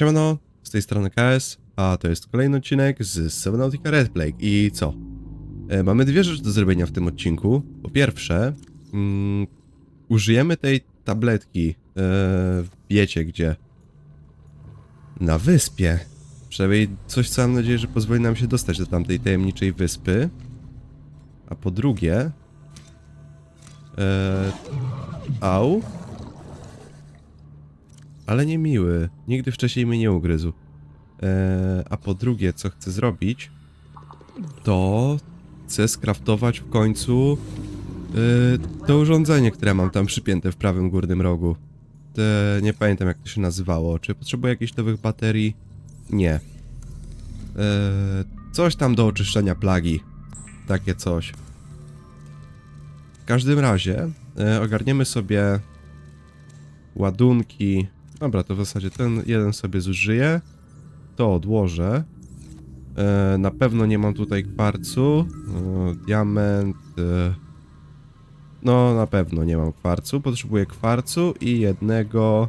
Siemano, z tej strony KS, a to jest kolejny odcinek z Subnautica Red Plague. I co? E, mamy dwie rzeczy do zrobienia w tym odcinku. Po pierwsze, mm, użyjemy tej tabletki, e, wiecie gdzie? Na wyspie. Przynajmniej coś, co mam nadzieję, że pozwoli nam się dostać do tamtej tajemniczej wyspy. A po drugie... E, au. Ale nie miły. Nigdy wcześniej mnie nie ugryzł. E, a po drugie, co chcę zrobić, to chcę skraftować w końcu e, to urządzenie, które mam tam przypięte w prawym górnym rogu. Te, nie pamiętam jak to się nazywało. Czy potrzebuję jakichś nowych baterii? Nie. E, coś tam do oczyszczenia plagi. Takie coś. W każdym razie e, ogarniemy sobie ładunki. Dobra, to w zasadzie ten jeden sobie zużyję. To odłożę. E, na pewno nie mam tutaj kwarcu. E, diament. E, no, na pewno nie mam kwarcu. Potrzebuję kwarcu i jednego.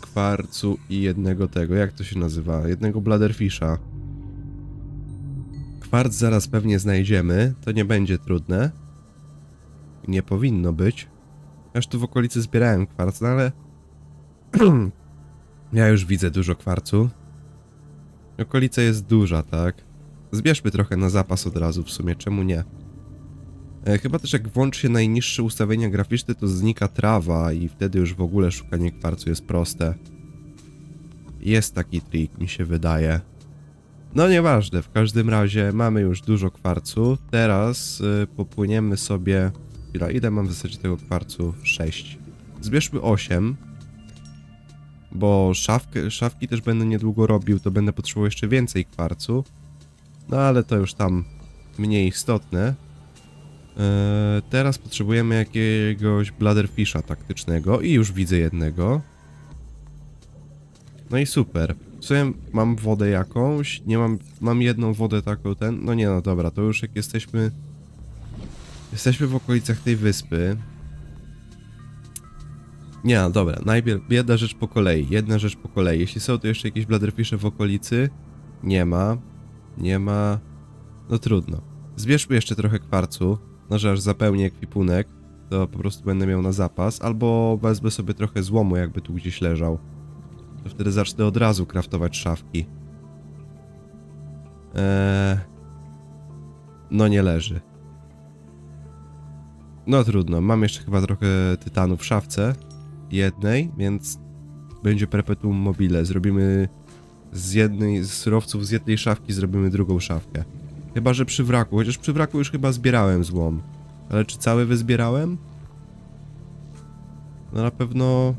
Kwarcu i jednego tego. Jak to się nazywa? Jednego bladderfisha. Kwarc zaraz pewnie znajdziemy. To nie będzie trudne. Nie powinno być. Aż tu w okolicy zbierałem kwarc, no ale... ja już widzę dużo kwarcu. Okolica jest duża, tak? Zbierzmy trochę na zapas od razu w sumie, czemu nie? E, chyba też jak włączy się najniższe ustawienia graficzne, to znika trawa i wtedy już w ogóle szukanie kwarcu jest proste. Jest taki trik, mi się wydaje. No nieważne, w każdym razie mamy już dużo kwarcu. Teraz y, popłyniemy sobie... Chwila, ile mam w zasadzie tego kwarcu? 6. Zbierzmy 8. Bo szafkę, szafki też będę niedługo robił, to będę potrzebował jeszcze więcej kwarcu. No ale to już tam mniej istotne. Eee, teraz potrzebujemy jakiegoś bladderfisha taktycznego i już widzę jednego. No i super. W sumie mam wodę jakąś, nie mam, mam jedną wodę taką ten, no nie no dobra, to już jak jesteśmy, jesteśmy w okolicach tej wyspy. Nie no dobra, najpierw jedna rzecz po kolei, jedna rzecz po kolei. Jeśli są tu jeszcze jakieś bladderfishe w okolicy, nie ma, nie ma, no trudno. Zbierzmy jeszcze trochę kwarcu, no że aż zapełnię ekwipunek, to po prostu będę miał na zapas, albo wezmę sobie trochę złomu, jakby tu gdzieś leżał. To wtedy zacznę od razu kraftować szafki. Eee... No nie leży. No trudno, mam jeszcze chyba trochę tytanu w szafce. Jednej, więc będzie perpetuum mobile. Zrobimy z jednej, z surowców z jednej szafki zrobimy drugą szafkę. Chyba, że przy wraku, chociaż przy wraku już chyba zbierałem złom. Ale czy cały wyzbierałem? No na pewno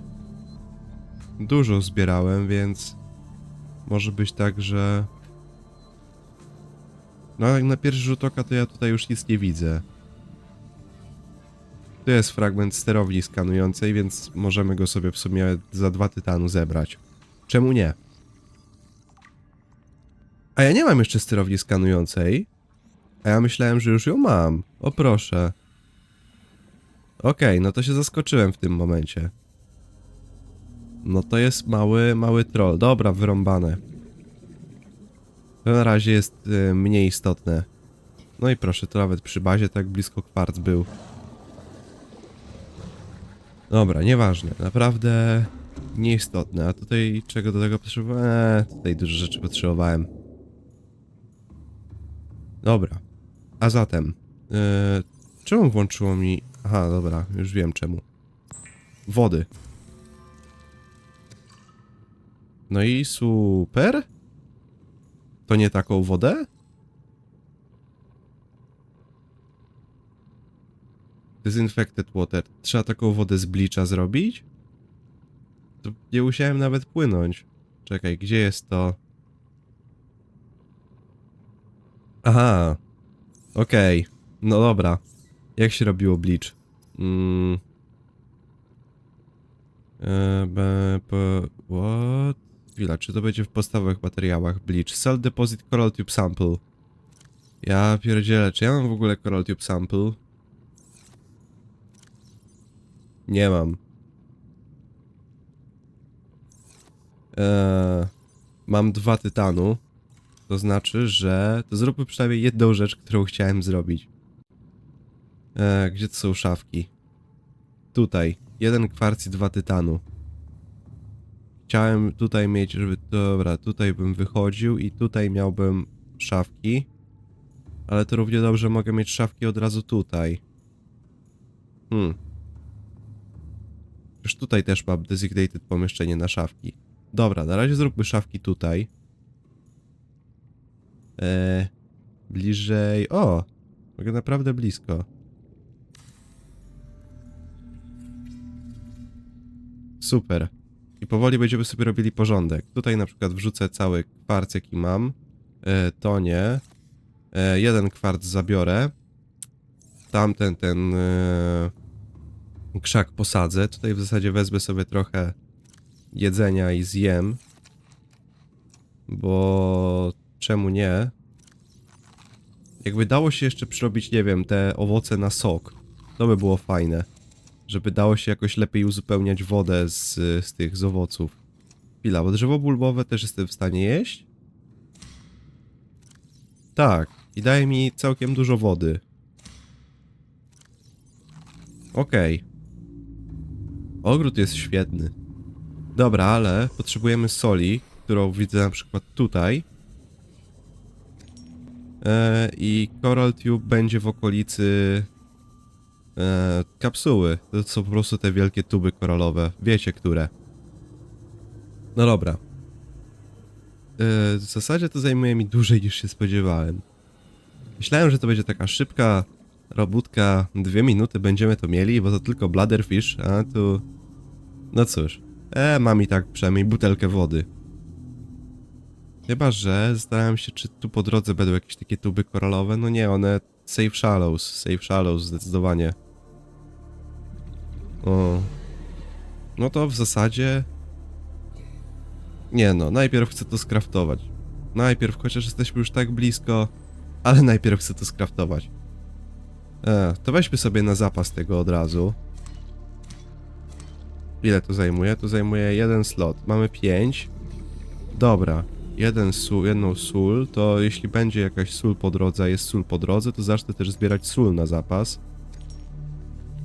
dużo zbierałem, więc może być tak, że... No jak na pierwszy rzut oka to ja tutaj już nic nie widzę. Tu jest fragment sterowni skanującej, więc możemy go sobie w sumie za dwa tytanu zebrać. Czemu nie? A ja nie mam jeszcze sterowni skanującej. A ja myślałem, że już ją mam. O proszę. Okej, no to się zaskoczyłem w tym momencie. No to jest mały, mały troll. Dobra, wyrąbane. To na razie jest y, mniej istotne. No i proszę, to nawet przy bazie tak blisko kwarc był. Dobra, nieważne. Naprawdę nieistotne. A tutaj czego do tego potrzebowałem? Eee, tutaj dużo rzeczy potrzebowałem. Dobra. A zatem... Yy, czemu włączyło mi... Aha, dobra, już wiem czemu. Wody. No i super. To nie taką wodę? Disinfected water. Trzeba taką wodę z blicza zrobić? To nie musiałem nawet płynąć. Czekaj, gdzie jest to? Aha. Okej. No dobra. Jak się robiło bleach? Mm. E, what? Chwila, czy to będzie w podstawowych materiałach? Bleach. Cell Deposit Coral Tube Sample. Ja pierdzielę, czy ja mam w ogóle Coral Tube Sample? Nie mam. Eee, mam dwa tytanu. To znaczy, że to zróbmy przynajmniej jedną rzecz, którą chciałem zrobić. Eee, gdzie to są szafki? Tutaj. Jeden kwarc i dwa tytanu. Chciałem tutaj mieć, żeby... Dobra, tutaj bym wychodził i tutaj miałbym szafki. Ale to równie dobrze mogę mieć szafki od razu tutaj. Hmm. Już tutaj też mam designated pomieszczenie na szafki. Dobra, na razie zróbmy szafki tutaj. Eee, bliżej... O! Mogę naprawdę blisko. Super. I powoli będziemy sobie robili porządek. Tutaj na przykład wrzucę cały kwarc, jaki mam. E, to nie. E, jeden kwarc zabiorę. Tamten, ten e, krzak posadzę. Tutaj w zasadzie wezmę sobie trochę jedzenia i zjem. Bo czemu nie? Jakby dało się jeszcze przyrobić, nie wiem, te owoce na sok. To by było fajne. Żeby dało się jakoś lepiej uzupełniać wodę z, z tych, z owoców. Chwila, bo drzewo bulbowe też jestem w stanie jeść? Tak, i daje mi całkiem dużo wody. Okej. Ogród jest świetny. Dobra, ale potrzebujemy soli, którą widzę na przykład tutaj. E, I Coral Tube będzie w okolicy e, kapsuły. To są po prostu te wielkie tuby koralowe. Wiecie, które. No dobra. E, w zasadzie to zajmuje mi dłużej niż się spodziewałem. Myślałem, że to będzie taka szybka robótka, dwie minuty będziemy to mieli, bo to tylko bladderfish, a tu... No cóż, e, mam i tak przynajmniej butelkę wody. Chyba, że zastanawiam się, czy tu po drodze będą jakieś takie tuby koralowe. No nie, one safe shallows, safe shallows zdecydowanie. O. No to w zasadzie... Nie no, najpierw chcę to skraftować. Najpierw, chociaż jesteśmy już tak blisko, ale najpierw chcę to skraftować. E, to weźmy sobie na zapas tego od razu. Ile to zajmuje? To zajmuje jeden slot. Mamy 5. Dobra. Jeden sól, jedną sól, to jeśli będzie jakaś sól po drodze, jest sól po drodze, to zacznę też zbierać sól na zapas.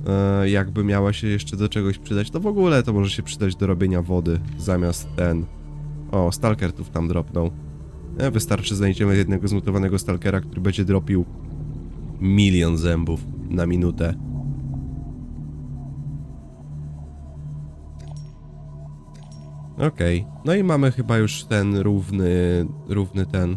E, jakby miała się jeszcze do czegoś przydać, to w ogóle to może się przydać do robienia wody zamiast ten. O, stalker tu tam dropnął. E, wystarczy znajdziemy jednego zmutowanego stalkera, który będzie dropił milion zębów na minutę. Okej, no i mamy chyba już ten równy, równy ten.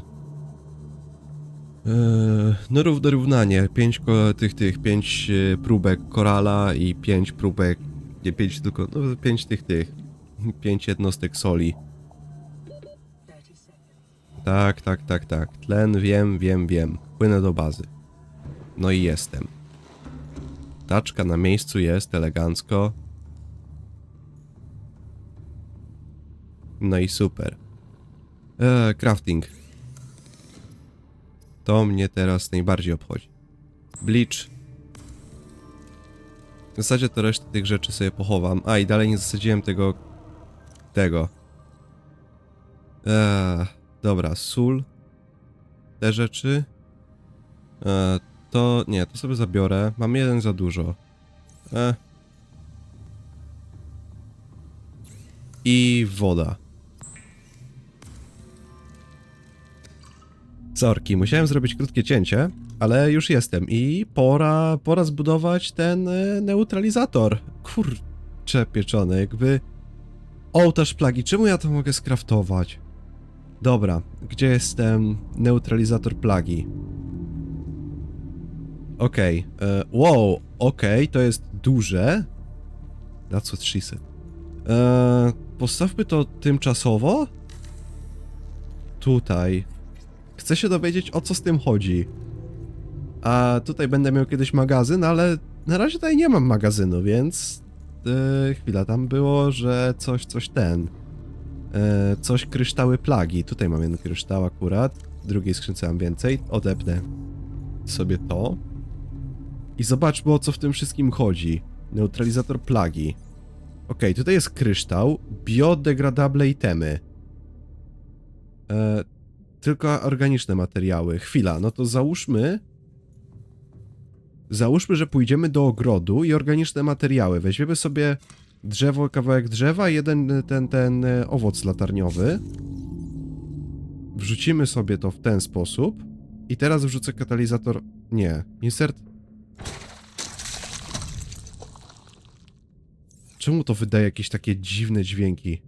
Eee, no równe równanie. Pięć ko- tych, tych, pięć e, próbek korala i pięć próbek, nie pięć tylko, no pięć tych, tych. Pięć jednostek soli. Tak, tak, tak, tak. Tlen, wiem, wiem, wiem. Płynę do bazy. No i jestem. Taczka na miejscu jest, elegancko. No i super. Eee, crafting. To mnie teraz najbardziej obchodzi. Bleach. W zasadzie to resztę tych rzeczy sobie pochowam. A i dalej nie zasadziłem tego... Tego. Eee, dobra, sól. Te rzeczy. Eee, to nie, to sobie zabiorę. Mam jeden za dużo. E. I woda. Sorki, musiałem zrobić krótkie cięcie, ale już jestem i pora, pora zbudować ten e, neutralizator. Kurcze pieczone, jakby... Ołtarz plagi, czemu ja to mogę skraftować? Dobra, gdzie jest ten neutralizator plagi? Okej, e, wow, okej, to jest duże. That's what she said. E, postawmy to tymczasowo. Tutaj. Chcę się dowiedzieć, o co z tym chodzi. A tutaj będę miał kiedyś magazyn, ale na razie tutaj nie mam magazynu, więc... E, chwila, tam było, że coś, coś ten... E, coś kryształy plagi. Tutaj mam jeden kryształ akurat. W drugiej skrzynce mam więcej. Odepnę sobie to. I zobaczmy o co w tym wszystkim chodzi. Neutralizator plagi. Okej, tutaj jest kryształ, biodegradable itemy. E, tylko organiczne materiały. Chwila, no to załóżmy... Załóżmy, że pójdziemy do ogrodu i organiczne materiały. Weźmiemy sobie drzewo, kawałek drzewa jeden ten, ten e, owoc latarniowy. Wrzucimy sobie to w ten sposób. I teraz wrzucę katalizator... Nie. Insert... Czemu to wydaje jakieś takie dziwne dźwięki?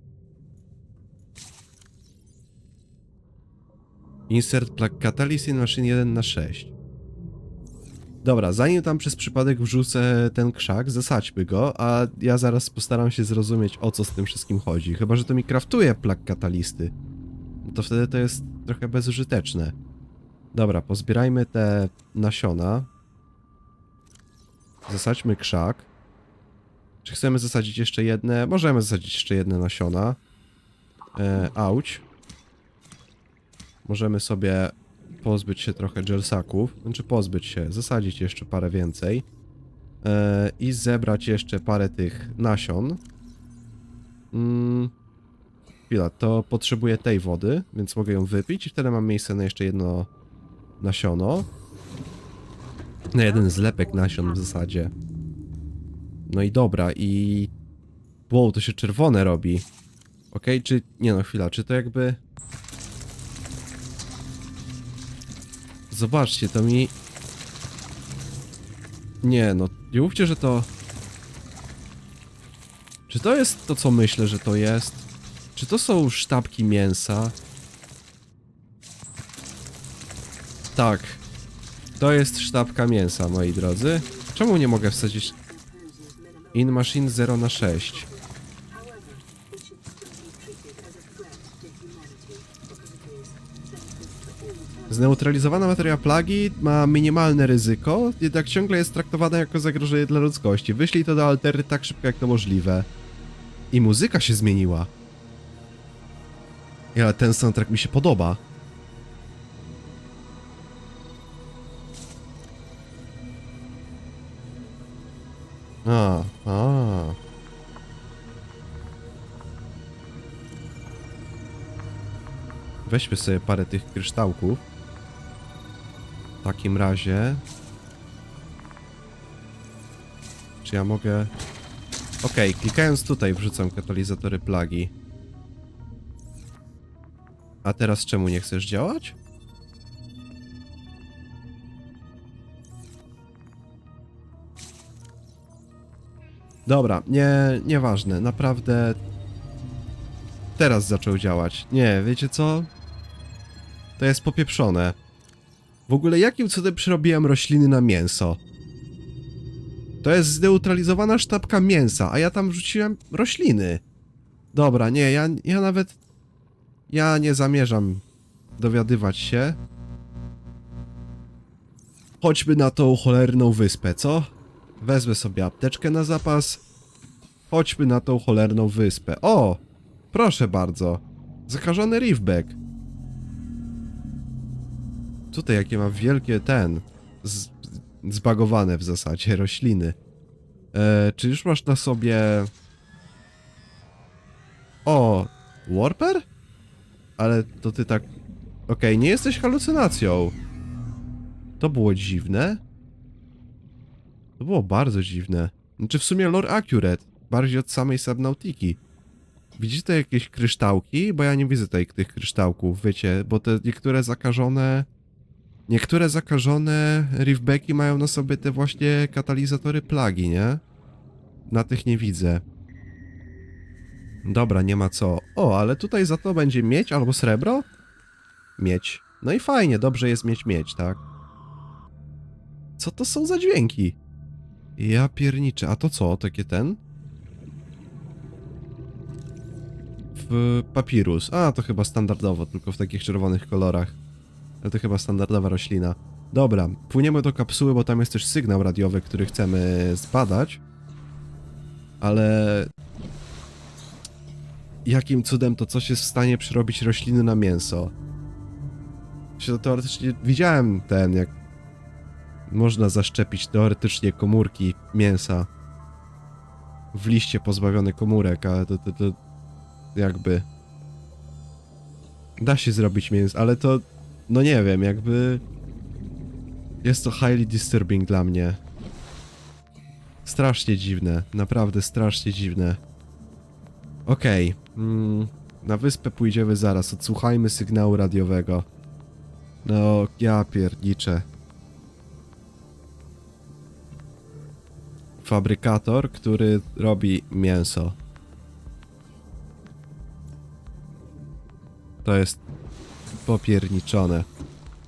Insert plug catalyst in machine 1 na 6 Dobra, zanim tam przez przypadek wrzucę ten krzak, zasadźmy go, a ja zaraz postaram się zrozumieć o co z tym wszystkim chodzi. Chyba, że to mi kraftuje plug katalisty. No to wtedy to jest trochę bezużyteczne. Dobra, pozbierajmy te nasiona. Zasadźmy krzak. Czy chcemy zasadzić jeszcze jedne? Możemy zasadzić jeszcze jedne nasiona. E, auć. Możemy sobie pozbyć się trochę gelsaków. Znaczy pozbyć się, zasadzić jeszcze parę więcej. E, I zebrać jeszcze parę tych nasion. Mm. Chwila, to potrzebuję tej wody, więc mogę ją wypić i wtedy mam miejsce na jeszcze jedno nasiono. Na jeden zlepek nasion w zasadzie. No i dobra, i... Wow, to się czerwone robi. Okej, czy... Nie no, chwila, czy to jakby... Zobaczcie, to mi... Nie no, nie mówcie, że to... Czy to jest to, co myślę, że to jest? Czy to są sztabki mięsa? Tak. To jest sztabka mięsa, moi drodzy. Czemu nie mogę wsadzić In Machine 0 na 6. Zneutralizowana materia plagi ma minimalne ryzyko, jednak ciągle jest traktowana jako zagrożenie dla ludzkości. Wyślij to do altery tak szybko jak to możliwe. I muzyka się zmieniła. Ale ten soundtrack mi się podoba. A, a. Weźmy sobie parę tych kryształków. W takim razie... Czy ja mogę... Okej, klikając tutaj wrzucam katalizatory plagi. A teraz czemu nie chcesz działać? Dobra, nie, nieważne, naprawdę. Teraz zaczął działać. Nie, wiecie co? To jest popieprzone. W ogóle jakim cudem przerobiłem rośliny na mięso? To jest zneutralizowana sztabka mięsa, a ja tam wrzuciłem rośliny. Dobra, nie, ja, ja nawet... Ja nie zamierzam dowiadywać się. Chodźmy na tą cholerną wyspę, co? Wezmę sobie apteczkę na zapas. Chodźmy na tą cholerną wyspę. O! Proszę bardzo. Zakażony reefback. Tutaj jakie ma wielkie ten... Z, zbagowane w zasadzie rośliny. E, czy już masz na sobie... O! Warper? Ale to ty tak... Okej, nie jesteś halucynacją. To było dziwne. To było bardzo dziwne. Znaczy w sumie lore accurate. Bardziej od samej Subnautiki. Widzicie te jakieś kryształki? Bo ja nie widzę tutaj tych kryształków, wiecie, bo te niektóre zakażone... Niektóre zakażone reefbacki mają na sobie te właśnie katalizatory plagi, nie? Na tych nie widzę. Dobra, nie ma co. O, ale tutaj za to będzie mieć albo srebro? Mieć. No i fajnie, dobrze jest mieć mieć, tak? Co to są za dźwięki? Ja pierniczę, a to co? Takie ten? W papirus. A, to chyba standardowo, tylko w takich czerwonych kolorach. Ale to chyba standardowa roślina. Dobra, płyniemy do kapsuły, bo tam jest też sygnał radiowy, który chcemy zbadać. Ale... Jakim cudem to coś jest w stanie przerobić rośliny na mięso? Teoretycznie widziałem ten, jak można zaszczepić teoretycznie komórki mięsa. w liście pozbawiony komórek, ale to, to, to jakby da się zrobić mięs, ale to no nie wiem, jakby jest to highly disturbing dla mnie. Strasznie dziwne, naprawdę strasznie dziwne. Okej, mm, na wyspę pójdziemy zaraz, odsłuchajmy sygnału radiowego. No, ja pierniczę. Fabrykator, który robi mięso. To jest popierniczone.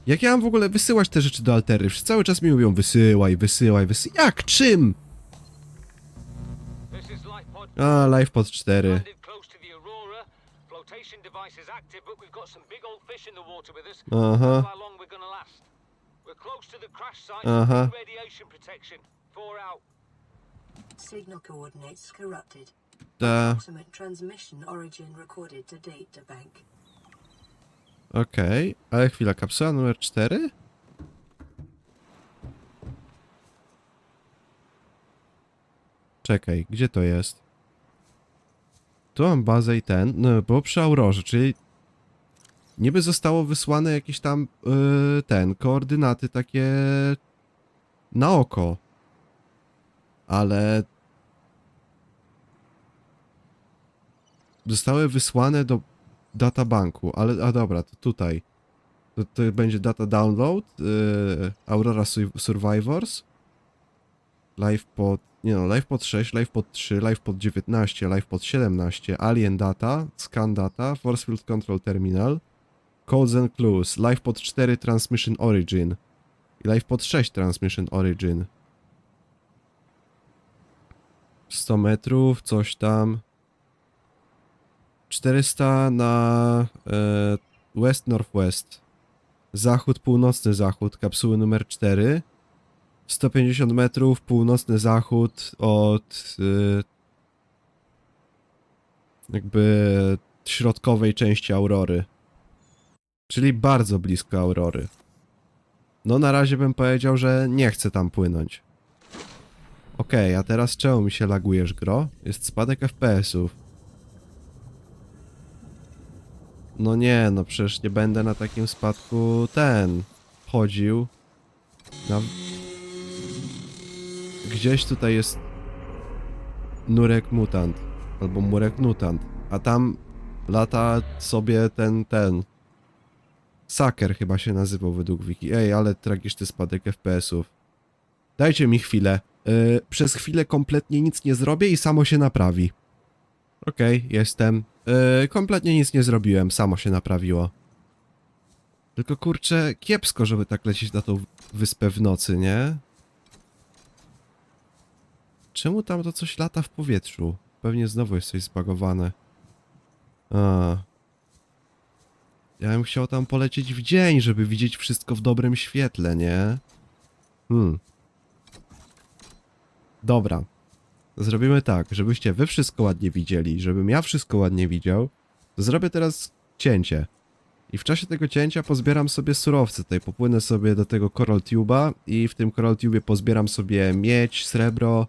Jak ja mam w ogóle wysyłać te rzeczy do Altery? Wszyscy cały czas mi mówią wysyłaj, wysyłaj, wysyłaj. Jak? Czym? LifePod A, live pod 4. landed close to the Aurora. Flotation device is active, but we've got some big old fish in the water with us. Aha. Signal coordinates corrupted. Ta, Approximate transmission origin recorded to data bank. okej. Ale chwila, kapsuła numer 4? Czekaj, gdzie to jest? Tu mam bazę i ten, no było przy Aurorze, czyli niby zostało wysłane jakieś tam, yy, ten, koordynaty takie na oko. Ale zostały wysłane do databanku, ale a dobra, to tutaj. To, to będzie data download, yy, Aurora Su- Survivors, live pod, nie no, live pod 6, live pod 3, live pod 19, live pod 17, Alien Data, Scan Data, Force Field Control Terminal, Codes and Clues, live pod 4 Transmission Origin i live pod 6 Transmission Origin. 100 metrów, coś tam. 400 na e, west northwest. Zachód, północny zachód, kapsuły numer 4. 150 metrów, północny zachód od e, jakby środkowej części Aurory. Czyli bardzo blisko Aurory. No na razie bym powiedział, że nie chcę tam płynąć. Okej, a teraz czemu mi się lagujesz, gro? Jest spadek FPS-ów. No nie, no przecież nie będę na takim spadku ten chodził. Na... Gdzieś tutaj jest nurek mutant, albo murek mutant, a tam lata sobie ten, ten Saker chyba się nazywał według wiki. Ej, ale tragiczny spadek FPS-ów. Dajcie mi chwilę. Yy, przez chwilę kompletnie nic nie zrobię i samo się naprawi. Okej, jestem. Yy, kompletnie nic nie zrobiłem, samo się naprawiło. Tylko kurczę, kiepsko, żeby tak lecieć na tą wyspę w nocy, nie? Czemu tam to coś lata w powietrzu? Pewnie znowu jest coś zbagowane. A. Ja bym chciał tam polecieć w dzień, żeby widzieć wszystko w dobrym świetle, nie? Hmm. Dobra. Zrobimy tak, żebyście wy wszystko ładnie widzieli, żebym ja wszystko ładnie widział, zrobię teraz cięcie. I w czasie tego cięcia pozbieram sobie surowce tutaj, popłynę sobie do tego Coral Tube'a i w tym Coral Tube pozbieram sobie miedź, srebro,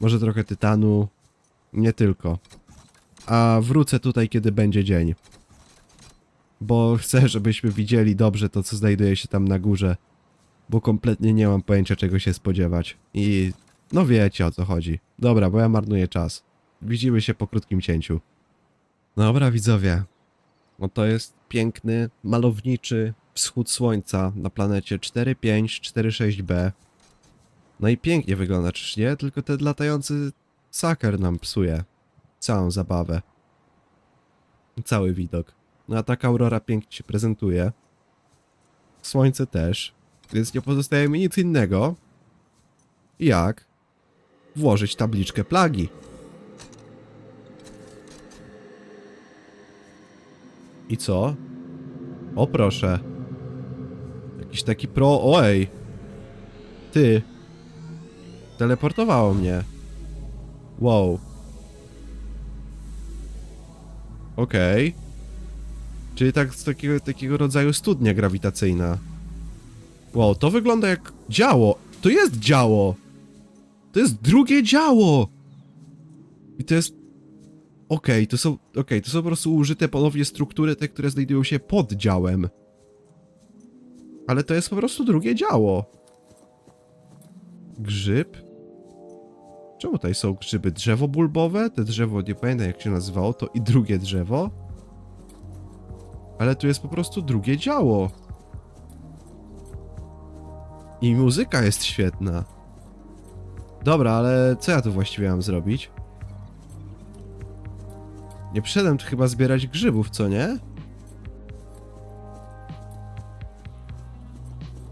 może trochę tytanu, nie tylko. A wrócę tutaj, kiedy będzie dzień. Bo chcę, żebyśmy widzieli dobrze to, co znajduje się tam na górze. Bo kompletnie nie mam pojęcia, czego się spodziewać. I no wiecie o co chodzi. Dobra, bo ja marnuję czas. Widzimy się po krótkim cięciu. Dobra, widzowie. No to jest piękny, malowniczy wschód słońca na planecie 4546b. No i pięknie wygląda, czyż nie? Tylko ten latający saker nam psuje całą zabawę. Cały widok. No a taka aurora pięknie się prezentuje. Słońce też. Więc nie pozostaje mi nic innego, jak włożyć tabliczkę plagi. I co? O proszę. Jakiś taki pro... Oj! Ty. Teleportowało mnie. Wow. Okej. Czyli tak z takiego, takiego rodzaju studnia grawitacyjna. Wow, to wygląda jak działo. To jest działo! To jest drugie działo! I to jest... Okej, to są... Okej, to są po prostu użyte ponownie struktury, te, które znajdują się pod działem. Ale to jest po prostu drugie działo. Grzyb? Czemu tutaj są grzyby? Drzewo bulbowe? Te drzewo, nie pamiętam jak się nazywało, to i drugie drzewo. Ale tu jest po prostu drugie działo. I muzyka jest świetna. Dobra, ale co ja tu właściwie mam zrobić? Nie przyszedłem tu chyba zbierać grzybów, co nie?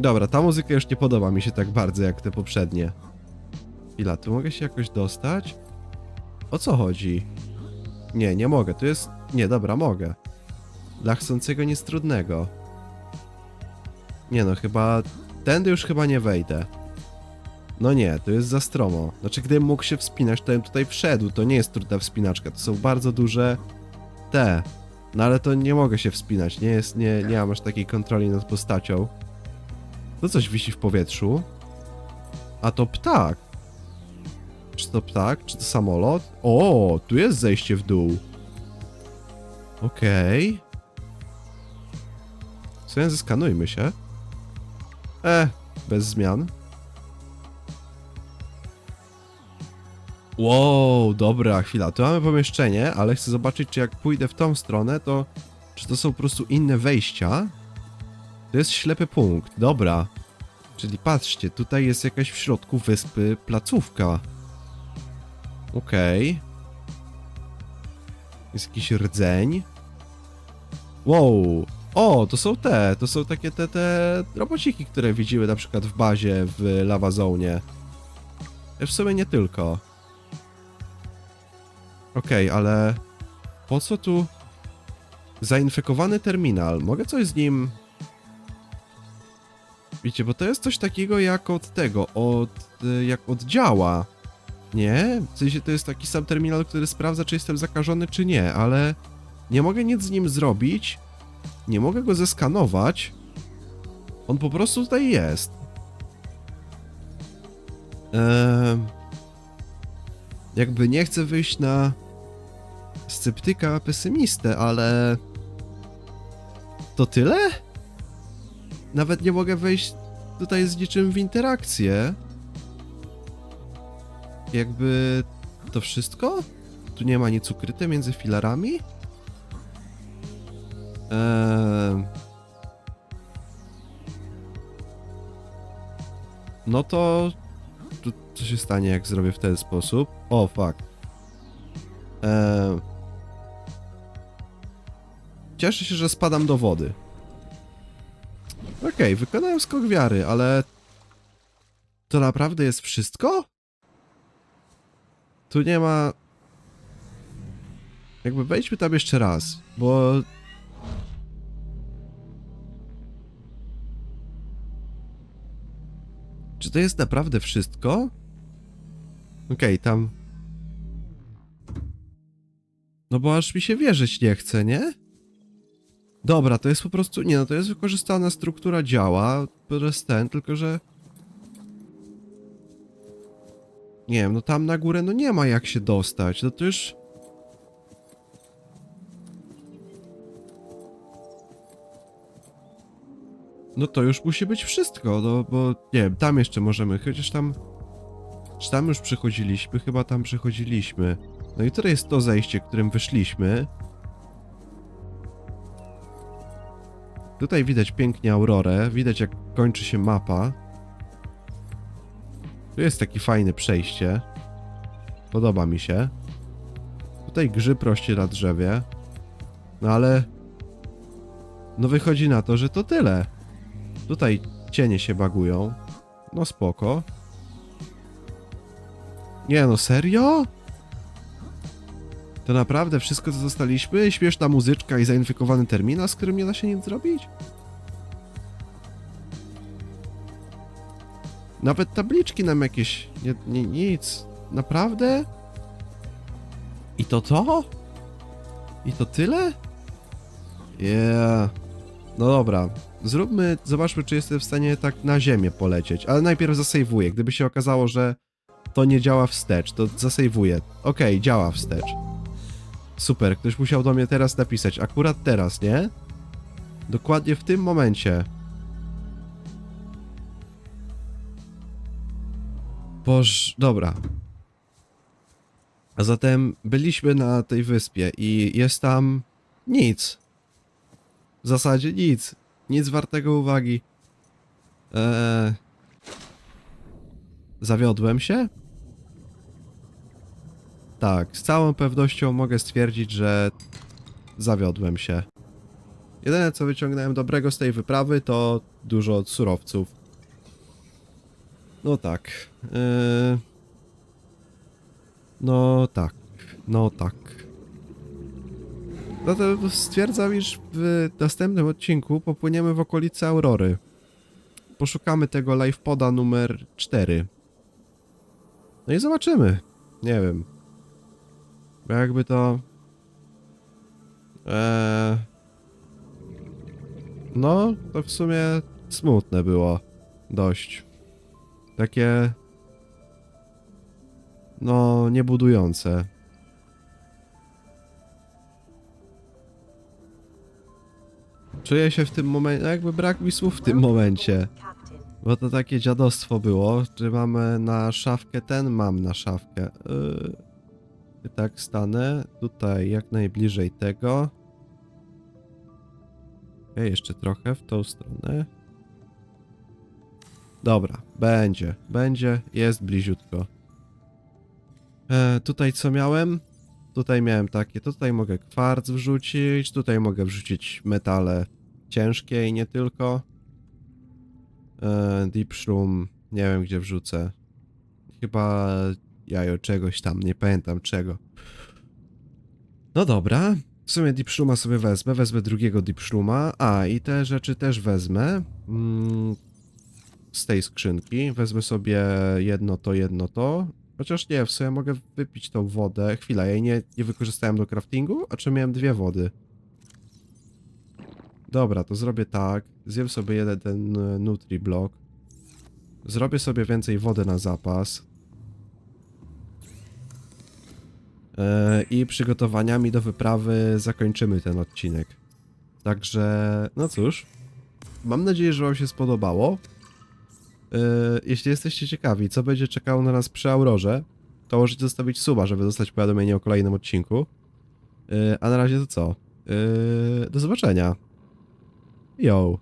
Dobra, ta muzyka już nie podoba mi się tak bardzo jak te poprzednie. Chwila, tu mogę się jakoś dostać? O co chodzi? Nie, nie mogę, tu jest... Nie, dobra, mogę. Dla chcącego nic trudnego. Nie no, chyba... Tędy już chyba nie wejdę. No nie, to jest za stromo. Znaczy, gdybym mógł się wspinać, to bym tutaj wszedł. To nie jest trudna wspinaczka, to są bardzo duże... Te. No ale to nie mogę się wspinać, nie jest... Nie, nie mam aż takiej kontroli nad postacią. To coś wisi w powietrzu. A to ptak. Czy to ptak? Czy to samolot? O, tu jest zejście w dół. Okej. Okay. zeskanujmy się. E, bez zmian. Wow, dobra, chwila. Tu mamy pomieszczenie, ale chcę zobaczyć, czy jak pójdę w tą stronę, to czy to są po prostu inne wejścia? To jest ślepy punkt, dobra. Czyli patrzcie, tutaj jest jakaś w środku wyspy placówka. Okej. Jest jakiś rdzeń. Wow. O, to są te, to są takie te, te robociki, które widziły na przykład w bazie w Lava Zone. W sumie nie tylko. Okej, ale po co tu zainfekowany terminal? Mogę coś z nim Wiecie, bo to jest coś takiego jak od tego, od, y, jak od działa. Nie? W sensie to jest taki sam terminal, który sprawdza, czy jestem zakażony, czy nie, ale nie mogę nic z nim zrobić. Nie mogę go zeskanować. On po prostu tutaj jest. Eee, jakby nie chcę wyjść na sceptyka, pesymistę, ale to tyle? Nawet nie mogę wejść tutaj z niczym w interakcję. Jakby to wszystko? Tu nie ma nic ukryte między filarami? Eee... No to... Tu, co się stanie, jak zrobię w ten sposób? O, fuck. Eee... Cieszę się, że spadam do wody. Okej, wykonałem skok wiary, ale... To naprawdę jest wszystko? Tu nie ma... Jakby wejdźmy tam jeszcze raz, bo... Czy to jest naprawdę wszystko? Okej, tam... No bo aż mi się wierzyć nie chce, nie? Dobra, to jest po prostu... Nie no, to jest wykorzystana struktura działa przez ten, tylko że... Nie wiem, no tam na górę no nie ma jak się dostać, no to już... No to już musi być wszystko, no bo nie wiem, tam jeszcze możemy, chociaż tam... Czy tam już przechodziliśmy? Chyba tam przechodziliśmy. No i to jest to zejście, którym wyszliśmy. Tutaj widać pięknie aurorę, widać jak kończy się mapa. Tu jest taki fajne przejście. Podoba mi się. Tutaj grzyb rośnie na drzewie. No ale... No wychodzi na to, że to tyle. Tutaj cienie się bagują. No spoko. Nie no, serio? To naprawdę wszystko, co zostaliśmy? Śmieszna muzyczka i zainfekowany terminal, z którym nie da się nic zrobić? Nawet tabliczki nam jakieś... Nie, nie, nic. Naprawdę? I to to? I to tyle? Yeah. No dobra. Zróbmy, zobaczmy, czy jestem w stanie tak na ziemię polecieć. Ale najpierw zasejwuję. Gdyby się okazało, że to nie działa wstecz, to zasejwuję. Okej, działa wstecz. Super, ktoś musiał do mnie teraz napisać, akurat teraz, nie? Dokładnie w tym momencie. Boż, dobra. A zatem byliśmy na tej wyspie i jest tam nic. W zasadzie nic. Nic wartego uwagi. Eee... Zawiodłem się? Tak, z całą pewnością mogę stwierdzić, że zawiodłem się. Jedyne co wyciągnąłem dobrego z tej wyprawy to dużo surowców. No tak. Yy... No tak. No tak. Zatem stwierdzam, iż w następnym odcinku popłyniemy w okolice Aurory. Poszukamy tego live poda numer 4. No i zobaczymy. Nie wiem. Bo jakby to... Eee... No, to w sumie smutne było. Dość. Takie... No, niebudujące. Czuję się w tym momencie, jakby brak mi słów w tym momencie. Bo to takie dziadostwo było. Czy mamy na szafkę ten? Mam na szafkę. Yy, tak stanę. Tutaj jak najbliżej tego. Okay, jeszcze trochę w tą stronę. Dobra, będzie, będzie, jest bliziutko. E, tutaj co miałem? Tutaj miałem takie, tutaj mogę kwarc wrzucić, tutaj mogę wrzucić metale ciężkie i nie tylko. E, deep shroom, nie wiem gdzie wrzucę. Chyba jajo czegoś tam, nie pamiętam czego. No dobra, w sumie deep shrooma sobie wezmę, wezmę drugiego deep shrooma. A, i te rzeczy też wezmę. Mm, z tej skrzynki. Wezmę sobie jedno to, jedno to. Chociaż nie, w sumie mogę wypić tą wodę. Chwila, jej nie, nie wykorzystałem do craftingu? A czy miałem dwie wody? Dobra, to zrobię tak. Zjem sobie jeden ten e, Nutri Block. Zrobię sobie więcej wody na zapas. E, I przygotowaniami do wyprawy zakończymy ten odcinek. Także, no cóż. Mam nadzieję, że Wam się spodobało. E, Jeśli jesteście ciekawi, co będzie czekało na nas przy Aurorze, to możecie zostawić suba, żeby dostać powiadomienie o kolejnym odcinku. E, A na razie to co? E, Do zobaczenia. Yo.